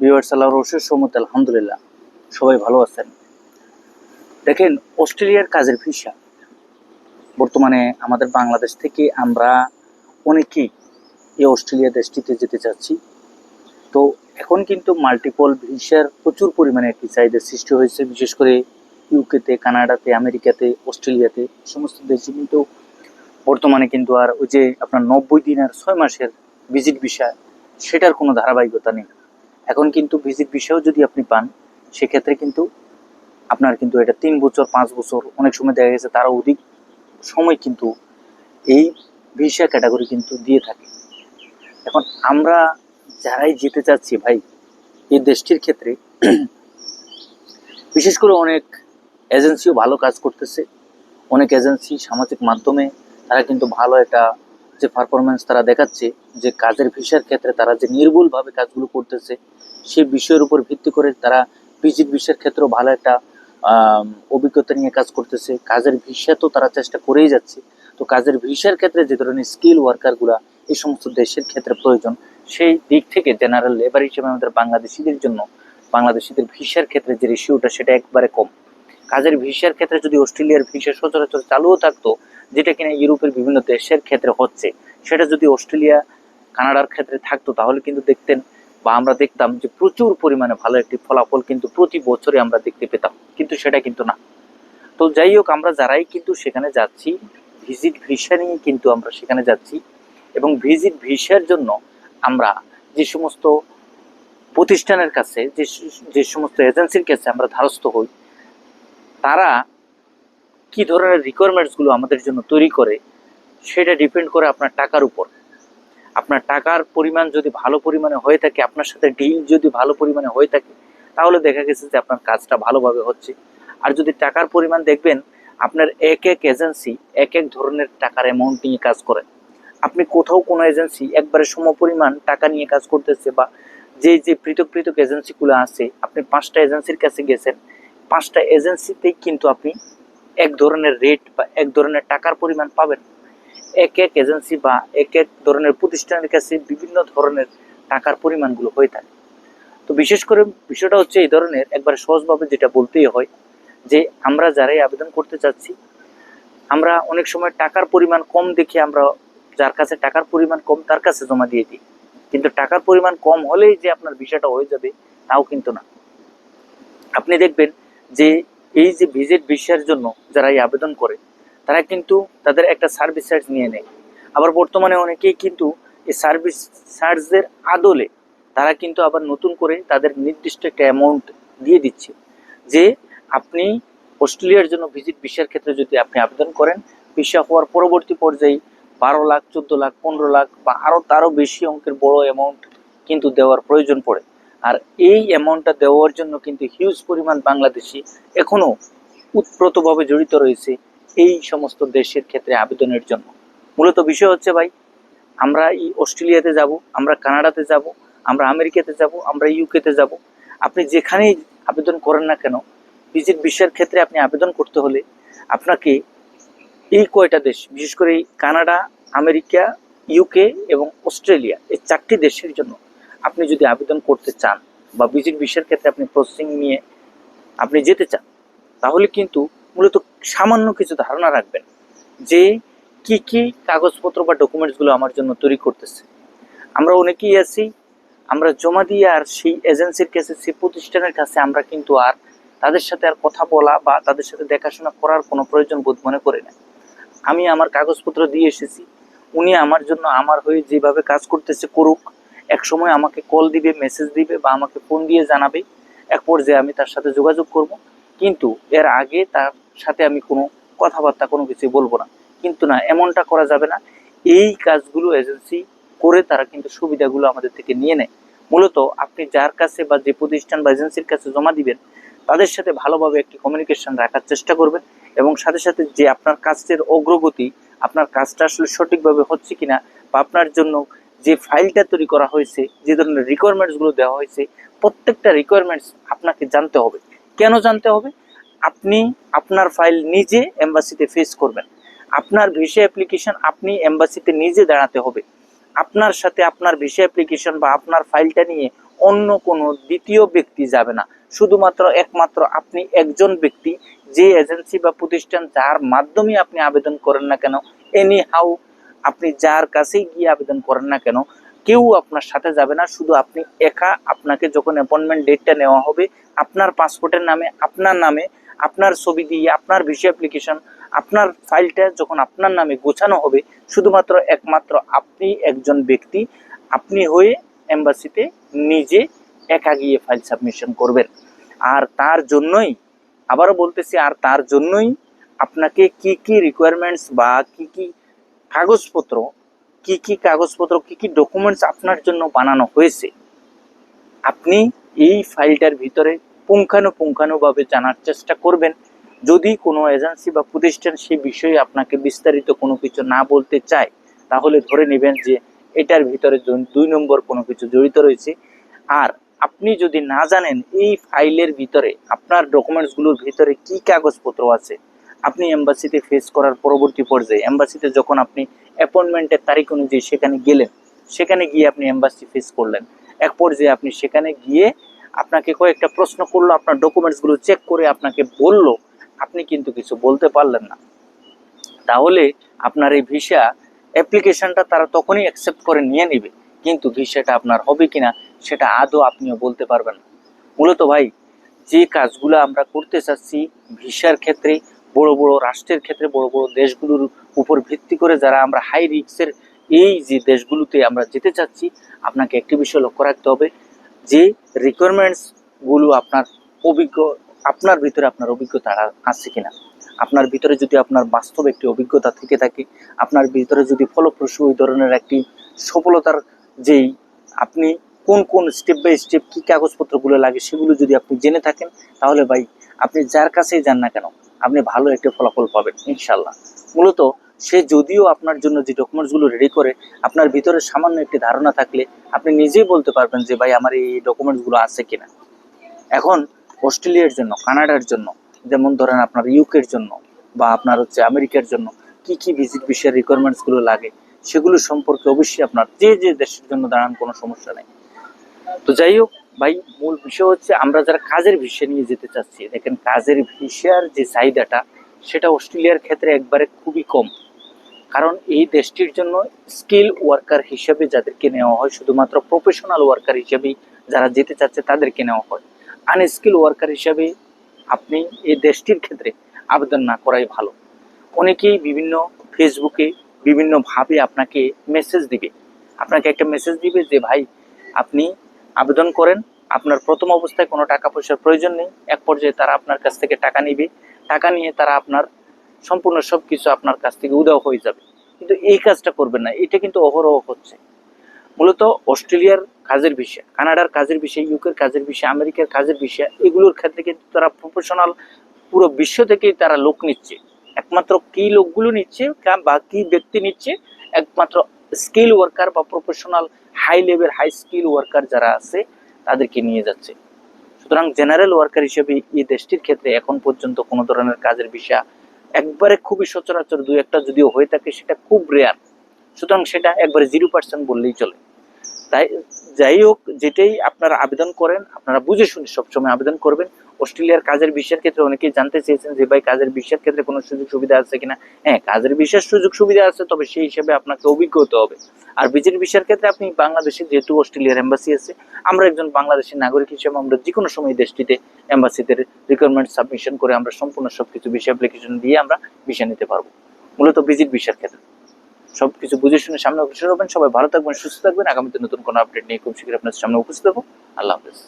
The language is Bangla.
বিওয়ার্স আল্লাহর রসের সমত আলহামদুলিল্লাহ, সবাই ভালো আছেন। দেখেন, অস্ট্রেলিয়ার কাজের ভিসা। বর্তমানে আমাদের বাংলাদেশ থেকে আমরা অনেকেই এই অস্ট্রেলিয়া দেশটিতে যেতে চাচ্ছি। তো এখন কিন্তু মাল্টিপল ভিসার প্রচুর পরিমাণে একটি চাহিদা সৃষ্টি হয়েছে, বিশেষ করে ইউকেতে কানাডাতে, আমেরিকাতে, অস্ট্রেলিয়াতে। সমস্ত দেশে কিন্তু বর্তমানে কিন্তু আর ওই যে আপনার নব্বই দিন আর ছয় মাসের ভিজিট ভিসা, সেটার কোনো ধারাবাহিকতা নেই। এখন কিন্তু ভিজিট ভিসাও যদি আপনি পান, সেক্ষেত্রে কিন্তু আপনার কিন্তু এটা তিন বছর, পাঁচ বছর, অনেক সময় দেখা গেছে তারও অধিক সময় কিন্তু এই ভিসা ক্যাটাগরি কিন্তু দিয়ে থাকে। এখন আমরা যারাই যেতে চাচ্ছি ভাই, এই দেশটির ক্ষেত্রে, বিশেষ করে অনেক এজেন্সিও ভালো কাজ করতেছে। অনেক এজেন্সি সামাজিক মাধ্যমে তারা কিন্তু ভালো একটা যে পারফরমেন্স তারা দেখাচ্ছে, যে কাজের ভিসার ক্ষেত্রে তারা যে নির্ভুলভাবে কাজগুলো করতেছে সেই বিষয়ের উপর ভিত্তি করে তারা ভিজিট ভিসার ক্ষেত্রেও ভালো একটা অভিজ্ঞতা নিয়ে কাজ করতেছে। কাজের ভিসা তো তারা চেষ্টা করেই যাচ্ছে। তো কাজের ভিসার ক্ষেত্রে যে ধরনের স্কিল ওয়ার্কারগুলা এই সমস্ত দেশের ক্ষেত্রে প্রয়োজন, সেই দিক থেকে জেনারেল লেবার হিসেবে আমাদের বাংলাদেশিদের জন্য, বাংলাদেশিদের ভিসার ক্ষেত্রে যে রেশিওটা সেটা একবারে কম। কাজের ভিসার ক্ষেত্রে যদি অস্ট্রেলিয়ার ভিসা সচরাচর চালুও থাকতো যেটা কিনা ইউরোপের বিভিন্ন দেশের ক্ষেত্রে হচ্ছে। সেটা যদি অস্ট্রেলিয়া, কানাডার ক্ষেত্রে থাকতো, তাহলে কিন্তু দেখতেন বা আমরা দেখতাম যে প্রচুর পরিমাণে ভালো একটি ফলাফল কিন্তু প্রতি বছরে আমরা দেখতে পেতাম। কিন্তু সেটা কিন্তু না। তো যাই হোক, আমরা যারাই কিন্তু সেখানে যাচ্ছি ভিজিট ভিসা নিয়ে কিন্তু আমরা সেখানে যাচ্ছি এবং ভিজিট ভিসার জন্য আমরা যে সমস্ত প্রতিষ্ঠানের কাছে, যে যে সমস্ত এজেন্সির কাছে আমরা ধারস্থ হই, তারা কি ধরনের রিকোয়ারমেন্টসগুলো আমাদের জন্য তৈরি করে, সেটা ডিপেন্ড করে আপনার টাকার উপর। আপনার টাকার পরিমাণ যদি ভালো পরিমাণে হয়ে থাকে, আপনার সাথে ডিল যদি ভালো পরিমাণে হয়ে থাকে, তাহলে দেখা গেছে যে আপনার কাজটা ভালোভাবে হচ্ছে। আর যদি টাকার পরিমাণ দেখবেন, আপনার এক এক এজেন্সি এক এক ধরনের টাকার অ্যামাউন্ট নিয়ে কাজ করে। আপনি কোথাও কোনো এজেন্সি একবারে সম পরিমাণ টাকা নিয়ে কাজ করতেছে বা যে যে পৃথক পৃথক এজেন্সিগুলো আছে, আপনি পাঁচটা এজেন্সির কাছে গেছেন, পাঁচটা এজেন্সিতেই কিন্তু আপনি এক ধরনের রেট বা এক ধরনের টাকার পরিমাণ পাবেন। এক এক এজেন্সি বা এক এক ধরনের প্রতিষ্ঠানের কাছে বিভিন্ন ধরনের টাকার পরিমাণগুলো হয়ে থাকে। তো বিশেষ করে বিষয়টা হচ্ছে এই ধরনের একবার সহজভাবে যেটা বলতেই হয় যে আমরা যারাই আবেদন করতে চাচ্ছি, আমরা অনেক সময় টাকার পরিমাণ কম দেখে আমরা যার কাছে টাকার পরিমাণ কম তার কাছে জমা দিয়ে দিই। কিন্তু টাকার পরিমাণ কম হলেই যে আপনার বিষয়টা হয়ে যাবে তাও কিন্তু না। আপনি দেখবেন যে এই যে ভিজিট ভিসার জন্য যারা এই আবেদন করে, তারা কিন্তু তাদের একটা সার্ভিস চার্জ নিয়ে নেয়। আবার বর্তমানে অনেকেই কিন্তু এই সার্ভিস চার্জের আদলে তারা কিন্তু আবার নতুন করে তাদের নির্দিষ্ট একটা অ্যামাউন্ট দিয়ে দিচ্ছে। যে আপনি অস্ট্রেলিয়ার জন্য ভিজিট ভিসার ক্ষেত্রে যদি আপনি আবেদন করেন, ভিসা হওয়ার পরবর্তী পর্যায়ে বারো লাখ, চোদ্দ লাখ, পনেরো লাখ বা আরও তারও বেশি অঙ্কের বড় অ্যামাউন্ট কিন্তু দেওয়ার প্রয়োজন পড়ে। আর এই অ্যামাউন্টটা দেওয়ার জন্য কিন্তু হিউজ পরিমাণ বাংলাদেশি এখনও উৎপ্রতভাবে জড়িত রয়েছে এই সমস্ত দেশের ক্ষেত্রে আবেদনের জন্য। মূলত বিষয় হচ্ছে ভাই, আমরা এই অস্ট্রেলিয়াতে যাব, আমরা কানাডাতে যাব, আমরা আমেরিকাতে যাব, আমরা ইউকেতে যাব। আপনি যেখানেই আবেদন করেন না কেন ভিজিট ভিসার ক্ষেত্রে আপনি আবেদন করতে হলে আপনাকে এই কয়টা দেশ, বিশেষ করে কানাডা, আমেরিকা, ইউকে এবং অস্ট্রেলিয়া, এই চারটি দেশের জন্য আপনি যদি আবেদন করতে চান বা ভিজিট ভিসার ক্ষেত্রে আপনি প্রসেসিং নিয়ে আপনি যেতে চান, তাহলে কিন্তু মূলত সামান্য কিছু ধারণা রাখবেন যে কি কি কাগজপত্র বা ডকুমেন্টসগুলো আমার জন্য তৈরি করতেছে। আমরা অনেকেই আছি, আমরা জমা দিয়ে আর সেই এজেন্সির কাছে, সেই প্রতিষ্ঠানের কাছে আমরা কিন্তু আর তাদের সাথে আর কথা বলা বা তাদের সাথে দেখাশোনা করার কোনো প্রয়োজন বোধ মনে করি না। আমি আমার কাগজপত্র দিয়ে এসেছি, উনি আমার জন্য, আমার হয়ে যেভাবে কাজ করতেছে করুক এক সময় আমাকে কল দিবে মেসেজ দিবে বা আমাকে ফোন দিয়ে জানাবে এক পর্যায়ে আমি তার সাথে যোগাযোগ করব। কিন্তু এর আগে তার সাথে আমি কোনো কথাবার্তা কোনো কিছু বলব না। কিন্তু না, এমনটা করা যাবে না। এই কাজগুলো এজেন্সি করে তারা কিন্তু সুবিধাগুলো আমাদের থেকে নিয়ে নেয়। মূলত আপনি যার কাছে বা যে প্রতিষ্ঠান বা এজেন্সির কাছে জমা দিবেন, তাদের সাথে ভালোভাবে একটি কমিউনিকেশন রাখার চেষ্টা করবেন এবং সাথে সাথে যে আপনার কাজের অগ্রগতি, আপনার কাজটা আসলে সঠিকভাবে হচ্ছে কিনা বা আপনার জন্য যে ফাইলটা তৈরি করা হয়েছে, যে ধরনের রিকোয়ারমেন্টসগুলো দেওয়া হয়েছে, প্রত্যেকটা রিকোয়ারমেন্টস আপনাকে জানতে হবে। কেন জানতে হবে? আপনি আপনার ফাইল নিজে এম্বাসিতে ফেস করবেন। আপনার ভিসা অ্যাপ্লিকেশন আপনি এম্বাসিতে নিজে দাঁড়াতে হবে। আপনার সাথে আপনার ভিসা অ্যাপ্লিকেশন বা আপনার ফাইলটা নিয়ে অন্য কোনো দ্বিতীয় ব্যক্তি যাবে না। শুধুমাত্র একমাত্র আপনি একজন ব্যক্তি, যে এজেন্সি বা প্রতিষ্ঠান যার মাধ্যমে আপনি আবেদন করেন না কেন এনি হাউ আপনি যার কাছেই গিয়ে আবেদন করেন না কেন, কেউ আপনার সাথে যাবে না, শুধু আপনি একা আপনাকে যখন অ্যাপয়েন্টমেন্ট ডেটটা নেওয়া হবে, আপনার পাসপোর্টের নামে, আপনার নামে, আপনার ছবি দিয়ে, আপনার ভিসা অ্যাপ্লিকেশন আপনার ফাইলটা যখন আপনার নামে গোছানো হবে, শুধুমাত্র একমাত্র আপনি একজন ব্যক্তি, আপনি হয়ে এম্বাসিতে নিজে একা গিয়ে ফাইল সাবমিশন করবেন। আর তার জন্যই, আবারও বলতেছি, আর তার জন্যই আপনাকে কি কি রিকোয়ারমেন্টস বা কি কি কাগজপত্র, কি কি কাগজপত্র, কি কি ডকুমেন্টস আপনার জন্য বানানো হয়েছে, আপনি এই ফাইলটার ভিতরে পুঙ্খানুপুঙ্খানুভাবে জানার চেষ্টা করবেন। যদি কোনো এজেন্সি বা প্রতিষ্ঠান সেই বিষয়ে আপনাকে বিস্তারিত কোনো কিছু না বলতে চায়, তাহলে ধরে নেবেন যে এটার ভিতরে দুই নম্বর কোনো কিছু জড়িত রয়েছে। আর আপনি যদি না জানেন এই ফাইলের ভিতরে আপনার ডকুমেন্টসগুলোর ভিতরে কি কাগজপত্র আছে আপনি এম্বাসিতে ফেস করার পরবর্তী পর্যায়ে, এম্বাসিতে যখন আপনি অ্যাপয়েন্টমেন্টের তারিখ অনুযায়ী সেখানে গেলেন, সেখানে গিয়ে আপনি এম্বাসি ফেস করলেন। এক পর্যায়ে আপনি সেখানে গিয়ে আপনাকে কয়েকটা প্রশ্ন করল, আপনার ডকুমেন্টসগুলো চেক করে আপনাকে বলল, আপনি কিন্তু কিছু বলতে পারলেন না। তাহলে আপনার এই ভিসা অ্যাপ্লিকেশনটা তারা তখনই অ্যাকসেপ্ট করে নিয়ে নেবে, কিন্তু ভিসাটা আপনার হবে কিনা সেটা আদৌ আপনিও বলতে পারবেন না। মূলত ভাই, যে কাজগুলো আমরা করতে চাচ্ছি ভিসার ক্ষেত্রে বড় বড় রাষ্ট্রের ক্ষেত্রে, বড় বড় দেশগুলোর উপর ভিত্তি করে যারা আমরা হাই রিক্সের এই যে দেশগুলোতে আমরা যেতে চাচ্ছি, আপনাকে একটি বিষয় লক্ষ্য রাখতে হবে, যে রিকোয়ারমেন্টসগুলো আপনার অভিজ্ঞ, আপনার ভিতরে আপনার অভিজ্ঞতা আছে কিনা। আপনার ভিতরে যদি আপনার বাস্তব একটি অভিজ্ঞতা থেকে থাকে, আপনার ভিতরে যদি ফলপ্রসূ ওই ধরনের একটি সফলতার যেই আপনি কোন কোন স্টেপ বাই স্টেপ কী কাগজপত্রগুলো লাগে সেগুলো যদি আপনি জেনে থাকেন, তাহলে ভাই আপনি যার কাছেই যান না কেন আপনি ভালো একটা ফলাফল পাবেন ইনশাল্লাহ মূলত সে যদিও আপনার জন্য যে ডকুমেন্টসগুলো রেডি করে, আপনার ভিতরে সামান্য একটি ধারণা থাকলে আপনি নিজেই বলতে পারবেন যে, ভাই, আমার এই ডকুমেন্টসগুলো আছে কিনা? এখন অস্ট্রেলিয়ার জন্য, কানাডার জন্য, যেমন ধরেন আপনার ইউকের জন্য বা আপনার হচ্ছে আমেরিকার জন্য, কি কি ভিজিট বিষয়ের রিকোয়ারমেন্টসগুলো লাগে, সেগুলো সম্পর্কে অবশ্যই আপনার যে যে দেশের জন্য দাঁড়ান কোনো সমস্যা নেই। তো যাই হোক ভাই, মূল বিষয় হচ্ছে আমরা যারা কাজের ভিসা নিয়ে যেতে চাচ্ছি, দেখেন কাজের ভিসার যে চাহিদাটা, সেটা অস্ট্রেলিয়ার ক্ষেত্রে একবারে খুবই কম। কারণ এই দেশটির জন্য স্কিল ওয়ার্কার হিসেবে যাদেরকে নেওয়া হয়, শুধুমাত্র প্রফেশনাল ওয়ার্কার হিসেবেই যারা যেতে চাচ্ছে তাদেরকে নেওয়া হয়। আনস্কিল ওয়ার্কার হিসাবে আপনি এই দেশটির ক্ষেত্রে আবেদন না করাই ভালো। অনেকেই বিভিন্ন ফেসবুকে বিভিন্নভাবে আপনাকে মেসেজ দিবে। আপনাকে একটা মেসেজ দিবে যে, ভাই, আপনি আবেদন করেন আপনার প্রথম অবস্থায় কোনো টাকা পয়সার প্রয়োজন নেই। এক পর্যায়ে তারা আপনার কাছ থেকে টাকা নিবে। টাকা নিয়ে তারা আপনার সম্পূর্ণ সব কিছু আপনার কাছ থেকে উদাও হয়ে যাবে। কিন্তু এই কাজটা করবেন না। এটা কিন্তু অহরহ হচ্ছে। মূলত অস্ট্রেলিয়ার কাজের বিষয়, কানাডার কাজের বিষয়, ইউকের কাজের বিষয়, আমেরিকার কাজের বিষয়, এগুলোর ক্ষেত্রে কিন্তু তারা প্রফেশনাল পুরো বিশ্ব থেকেই তারা লোক নিচ্ছে। একমাত্র কি লোকগুলো নিচ্ছে বা কি ব্যক্তি নিচ্ছে, একমাত্র স্কিল ওয়ার্কার বা professional high level high skill worker যারা আছে তাদেরকে নিয়ে যাচ্ছে। সুতরাং জেনারেল ওয়ার্কার হিসেবে এই দেশটির ক্ষেত্রে এখন পর্যন্ত কোনো ধরনের কাজের বিষয় একবারে খুবই সচরাচর দু একটা যদিও হয়ে থাকে, সেটা খুব রেয়ার সুতরাং সেটা একবারে জিরো পার্সেন্ট বললেই চলে। তাই যাই হোক, যেটাই আপনারা আবেদন করেন, আপনারা বুঝে শুনে সবসময় আবেদন করবেন। অস্ট্রেলিয়ার কাজের বিষয়ের ক্ষেত্রে অনেকেই জানতে চেয়েছেন যে, ভাই, কাজের বিষয়ের ক্ষেত্রে কোনো সুযোগ সুবিধা আছে কিনা? হ্যাঁ কাজের বিশেষ সুযোগ সুবিধা আছে, তবে সেই হিসেবে আপনাকে অভিজ্ঞ হতে হবে। আর বিজের বিষয়ের ক্ষেত্রে আপনি বাংলাদেশে যেহেতু অস্ট্রেলিয়ার এম্বাসি আছে, আমরা একজন বাংলাদেশের নাগরিক হিসেবে আমরা যে কোনো সময় দেশটিতে এম্বাসিতে রিকোয়ারমেন্ট সাবমিশন করে আমরা সম্পূর্ণ সবকিছু বিষয় অ্যাপ্লিকেশন দিয়ে আমরা ভিসা নিতে পারব। মূলত ভিজিট বিষয়ের ক্ষেত্রে। সবকিছু বুঝে শুনে সামনে অগ্রসর হবেন। সবাই ভালো থাকবেন, সুস্থ থাকবেন। আগামীতে নতুন কোনো আপডেট নিয়ে খুব শীঘ্রই আপনার সামনে উপস্থিত হব। আল্লাহ হাফেজ।